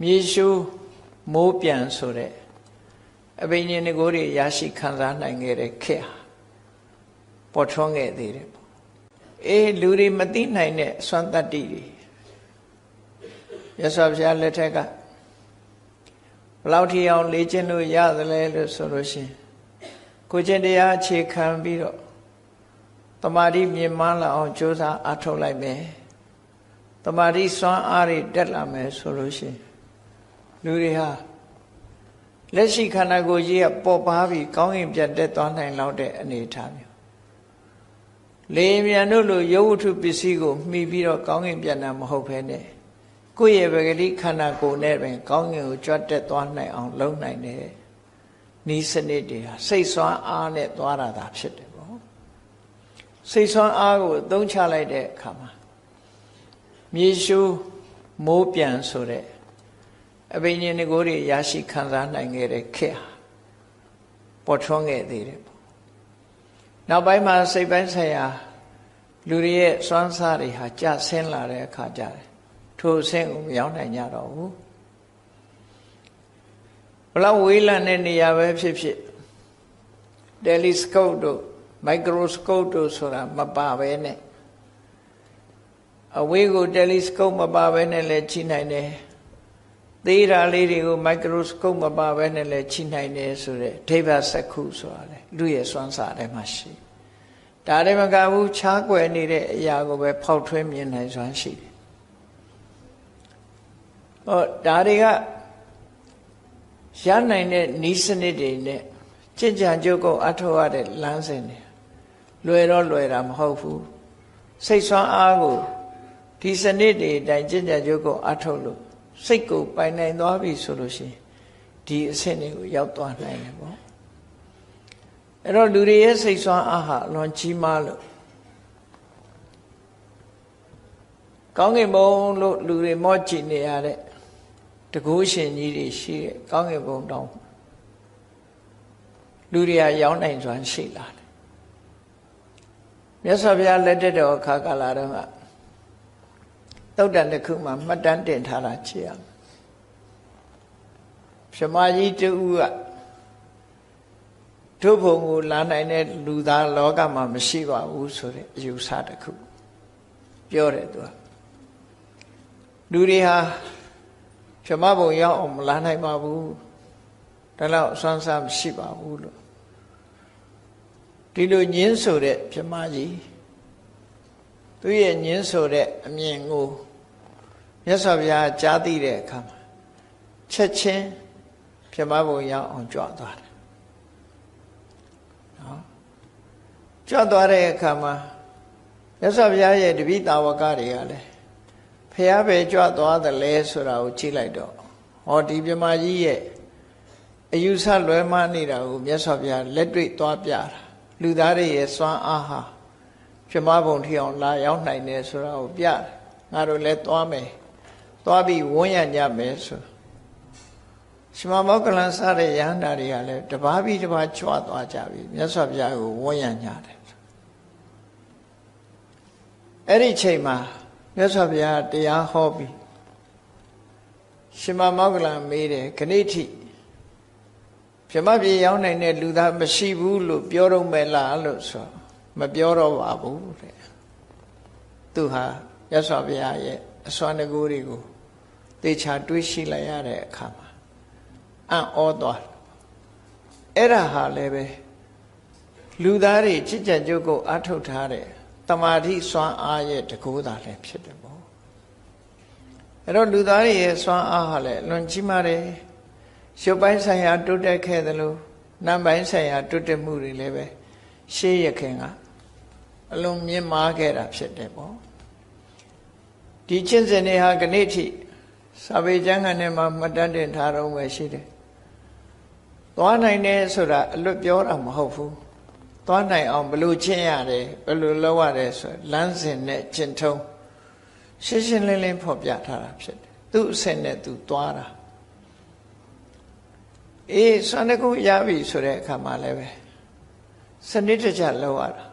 မြေရှုမိုးပြန်ဆိုတဲ့အဘိညာဉ်ကိုယ်တွေရရှိခံစားနိုင်ခဲ့တဲ့ခေတ်ဟာပေါ်ထွန်းခဲ့သေးတယ်ပေါ့အေးလူတွေမသိနိုင်တဲ့အစွမ်းတတ္တိတွေရသော်ဘုရားလက်ထက်ကဘလောက်ထီအောင်လေ့ကျင့်လို့ရသလဲလို့ဆိုလို့ရှိရင်ကိုကျင့်တရားအခြေခံပြီးတော့တမာတိမြင်မှလာအောင်ကြိုးစားအားထုတ်လိုက်မယ်တမာတိစွမ်းအားတွေတက်လာမယ်ဆိုလို့ရှိရင် လူတွေဟာလက်ရှိခန္ဓာကိုယ်ကြီးကပေါ်ပါပြီးကောင်းကင်ပြတ်တက်သွားနိုင်လောက်တဲ့အနေအထားမျိုးလေမြန်တို့လိုရုပ်ဝတ္ထုပစ္စည်းကိုမှီပြီးတော့ကောင်းကင်ပြတ်တာမဟုတ်ဘဲနဲ့ကိုယ့်ရဲ့ပဂတိခန္ဓာကိုယ်နဲ့ပင်ကောင်းကင်ကိုကြွတ်တက်သွားနိုင်အောင်လုပ်နိုင်တယ်ဤစနစ်တွေဟာစိတ်ဆွမ်းအားနဲ့သွားတာသာဖြစ်တယ်ပေါ့စိတ်ဆွမ်းအားကိုအသုံးချလိုက်တဲ့အခါမှာမြေရှုမိုးပြန်ဆိုတဲ့ အဘိညာဉ်ကိုယ်တွေရရှိခံစားနိုင်ခဲ့တဲ့ခေတ်ဟာပေါ်ထွန်းခဲ့သေးတယ်ပေါ့နောက်ပိုင်းမှာစိတ်ပိုင်းဆိုင်ရာလူတွေရဲ့စွမ်းစားတွေဟာကြဆင်းလာတဲ့အခါကြတယ်ထိုအဆင့်ကိုမရောက်နိုင်ကြတော့ဘူးဘလောက်ဝေးလံတဲ့နေရာပဲဖြစ်ဖြစ်တယ်လီစကုပ်တို့မိုက်ခရိုစကုပ်တို့ဆိုတာမပါပဲနဲ့အဝေးကိုတယ်လီစကုပ်မပါပဲနဲ့လည်းကြည့်နိုင်တယ် သေးတာလေးတွေကိုမိုက်ခရိုစကုပ်မပါပဲနဲ့လည်းချိနိုင်တယ်ဆိုတဲ့ဒိဗ္ဗစက္ခုဆိုတာလေလူရဲ့စွမ်းစားထဲမှာရှိဒါတည်းမကဘူးခြားကွယ်နေတဲ့အရာကိုပဲဖောက်ထွင်းမြင်နိုင်စွမ်းရှိတယ်ဟောဒါတွေကရနိုင်တဲ့ဤစနစ်တွေနဲ့ကြင်ကြံကြုတ်ကုန်အထောက်ရတဲ့လမ်းစဉ်တွေလွယ်တော့လွယ်တာမဟုတ်ဘူးစိတ်ဆွမ်းအားကိုဒီစနစ်တွေအတိုင်းကြင်ကြံကြုတ်ကုန်အထောက်လို့ စိတ်ကိုပိုင်နိုင်သွားပြီဆိုလို့ရှိရင်ဒီအဆင့်တွေကိုရောက်သွားနိုင်တယ်ပေါ့အဲ့တော့လူတွေရဲ့စိတ်ဆွမ်းအားဟာအလွန်ကြီးမားလို့ကောင်းကင်ဘုံလို့လူတွေမော့ကြည့်နေရတဲ့တကူရှင်ကြီးတွေရှိတဲ့ကောင်းကင်ဘုံတောင်လူတွေကရောက်နိုင်စွာရှိလာတယ်မြတ်စွာဘုရားလက်ထက်တော်အခါကာလတုန်းက သုတ်တန်တစ်ခုမှာမှတ်တမ်းတင်ထားတာကြည့်ရမယ်မြမကြီးတူကတို့ဘုံကိုလာနိုင်တဲ့လူသားလောကမှာမရှိပါဘူးဆိုတဲ့အယူဆတစ်ခုပြောတယ်သူကလူတွေဟာမြမဘုံရောက်အောင်မလာနိုင်ပါဘူးဒါတော့အစွမ်းစားမရှိပါဘူးလို့ဒီလိုညင်းဆိုတဲ့မြမကြီးသူရဲ့ညင်းဆိုတဲ့အမြင်ကို မြတ်စွာဘုရားကြားသိတဲ့အခါမှာချက်ချင်းပြမဘုံရောက်အောင်ကြွသွားတယ်နော်ကြွသွားတဲ့အခါမှာမြတ်စွာဘုရားရဲ့တပိတာဝကတွေကလည်းဖះပဲကြွသွားတယ်လဲဆိုတာကိုကြည့်လိုက်တော့ဟောဒီပြမကြီးရဲ့အယူဆလွဲမှားနေတာကိုမြတ်စွာဘုရားလက်တွေ့သွားပြတာလူသားတွေရဲ့စွမ်းအားဟာပြမဘုံထီအောင်လာရောက်နိုင်တယ်ဆိုတာကိုပြတယ်ငါတို့လည်းသွားမယ် သွားပြီးဝန်းရညမယ်ဆိုရှင်မမောကလန်စတဲ့ရဟန္တာတွေကလည်းတပါးပြီးတပါးကြွသွားကြပြီမြတ်စွာဘုရားကိုဝန်းရညတယ်အဲ့ဒီချိန်မှာမြတ်စွာဘုရားတရားဟောပြီးရှင်မမောကလန်မေးတယ်ခဏိထိပြမပြေရောက်နိုင်တဲ့လူသားမရှိဘူးလို့ပြောတော့မဲ့လားလို့ဆိုမပြောတော့ပါဘူးတဲ့သူဟာမြတ်စွာဘုရားရဲ့အစွမ်းတကူတွေကို သေချာတွေးရှိလိုက်ရတဲ့အခါမှာအံ့ဩသွားအဲ့ဒါဟာလည်းပဲလူသားတွေချစ်ကြံကြုတ်ကိုအထုတ်ထားတဲ့တမာတိစွမ်းအားရဲ့တကူတာလည်းဖြစ်တယ်ပေါ့အဲ့တော့လူသားတွေရဲ့စွမ်းအားဟာလည်းလွန်ကြီးမားတယ်ရုပ်ပိုင်းဆိုင်ရာတိုးတက်ခဲ့သလိုနာမ်ပိုင်းဆိုင်ရာတိုးတက်မှုတွေလည်းပဲရှေးရခင်ကအလုံးမြင့်မားခဲ့တာဖြစ်တယ်ပေါ့ဒီချင်းစင်တွေဟာကနေ့ထိ စာပေကျမ်းဂန်ထဲမှာမှတ်တမ်းတင်ထားတော့ပဲရှိတယ်သွားနိုင်တယ်ဆိုတာအလွတ်ပြောတာမဟုတ်ဘူးသွားနိုင်အောင်ဘယ်လိုချင်းရတယ်ဘယ်လိုလုပ်ရတယ်ဆိုလမ်းစဉ်နဲ့ကျင့်ထုံးရှင်းရှင်းလင်းလင်းဖော်ပြထားတာဖြစ်တယ်သူ့အဆင့်နဲ့သူသွားတာအေးစွမ်းတကူရပြီဆိုတဲ့အခါမှာလည်းပဲစနစ်တကျလောက်ရတာ